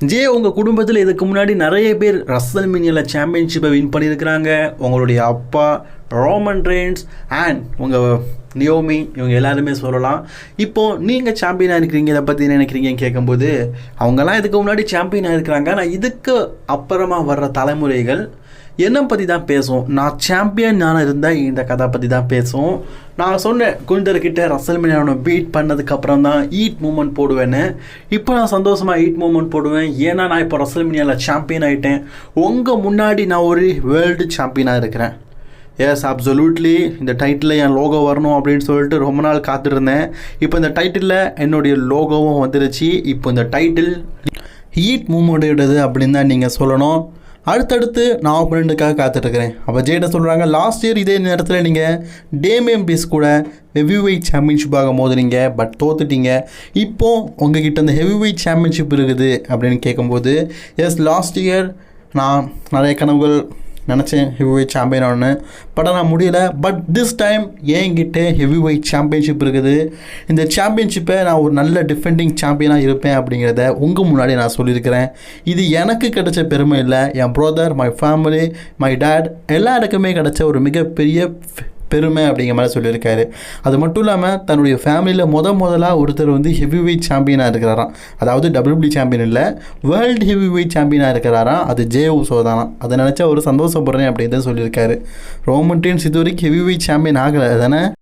J உங்கள் குடும்பத்தில் இதுக்கு முன்னாடி நிறைய பேர் ரசல் மினியில் சாம்பியன்ஷிப்பை வின் பண்ணியிருக்கிறாங்க. உங்களுடைய அப்பா ரோமன் ரெயின்ஸ் அண்ட் உங்கள் நியோமி இவங்க எல்லாருமே சொல்லலாம். இப்போது நீங்கள் சாம்பியனாக இருக்கிறீங்க இதை பற்றி நினைக்கிறீங்கன்னு கேட்கும்போது அவங்கெல்லாம் இதுக்கு முன்னாடி சாம்பியனாக இருக்கிறாங்க. ஆனால் இதுக்கு அப்புறமா வர்ற தலைமுறைகள் என்னை பற்றி தான் பேசும். நான் சாம்பியன் நான் இருந்தால் இந்த கதை பற்றி தான் பேசும். நான் சொன்னேன் குந்தர்கிட்ட ரசல் மீனான பீட் பண்ணதுக்கப்புறம் தான் ஈட் மூமெண்ட் போடுவேன்னு. இப்போ நான் சந்தோஷமாக ஈட் மூமெண்ட் போடுவேன். ஏன்னா நான் இப்போ ரசல் மீனியாவில் சாம்பியன் ஆகிட்டேன் உங்கள் முன்னாடி நான் ஒரு வேர்ல்டு சாம்பியனாக இருக்கிறேன். எஸ் அப்சொலூட்லி இந்த டைட்டிலில் என் லோகோ வரணும் அப்படின்னு சொல்லிட்டு ரொம்ப நாள் காத்திருந்தேன். இப்போ இந்த டைட்டிலில் என்னுடைய லோகோவும் வந்துருச்சு. இப்போ இந்த டைட்டில் ஹீட் மூமெண்ட்டோடது அப்படின்னு தான் நீங்கள் சொல்லணும். அடுத்தடுத்து நான் ஆப்பனண்ட்டுக்காக காத்துட்ருக்கிறேன். அப்போ ஜேட்ட சொல்கிறாங்க லாஸ்ட் இயர் இதே நேரத்தில் நீங்கள் டேமியம் பீஸ் கூட ஹெவி வெயிட் சாம்பியன்ஷிப்பாக மோதுனீங்க பட் தோத்துட்டீங்க. இப்போ உங்ககிட்ட அந்த ஹெவி வெயிட் சாம்பியன்ஷிப் இருக்குது அப்படின்னு கேட்கும்போது எஸ் லாஸ்ட் இயர் நான் நிறைய கனவுகள் நினச்சேன் ஹெவி வெயிட் சாம்பியன் ஆகணும்னு. பட் ஆனால் முடியல. பட் திஸ் டைம் என்கிட்ட ஹெவி வெயிட் சாம்பியன்ஷிப் இருக்குது. இந்த சாம்பியன்ஷிப்பை நான் ஒரு நல்ல டிஃபெண்டிங் சாம்பியனாக இருப்பேன் அப்படிங்கிறத உங்கள் முன்னாடி நான் சொல்லியிருக்கிறேன். இது எனக்கு கிடைச்ச பெருமை இல்லை. என் brother my family my dad எல்லாருக்குமே கிடைச்ச ஒரு மிகப்பெரிய பெருமை அப்படிங்கிற மாதிரி சொல்லியிருக்காரு. அது மட்டும் இல்லாமல் தன்னுடைய ஃபேமிலியில் முத முதலாக ஒருத்தர் வந்து ஹெவி வெயிட் சாம்பியனாக இருக்கிறாராம். அதாவது டபிள்யூபி சாம்பியன் இல்லை வேர்ல்டு ஹெவி வெயிட் சாம்பியனாக இருக்கிறாராம். அது ஜே உசோ தானாம் அதை நினச்சா ஒரு சந்தோஷப்படுறேன் அப்படின்னு தான் சொல்லியிருக்காரு. ரோமன் டீன்ஸ் இது வரைக்கும் ஹெவி வெயிட் சாம்பியன் ஆகலை. தானே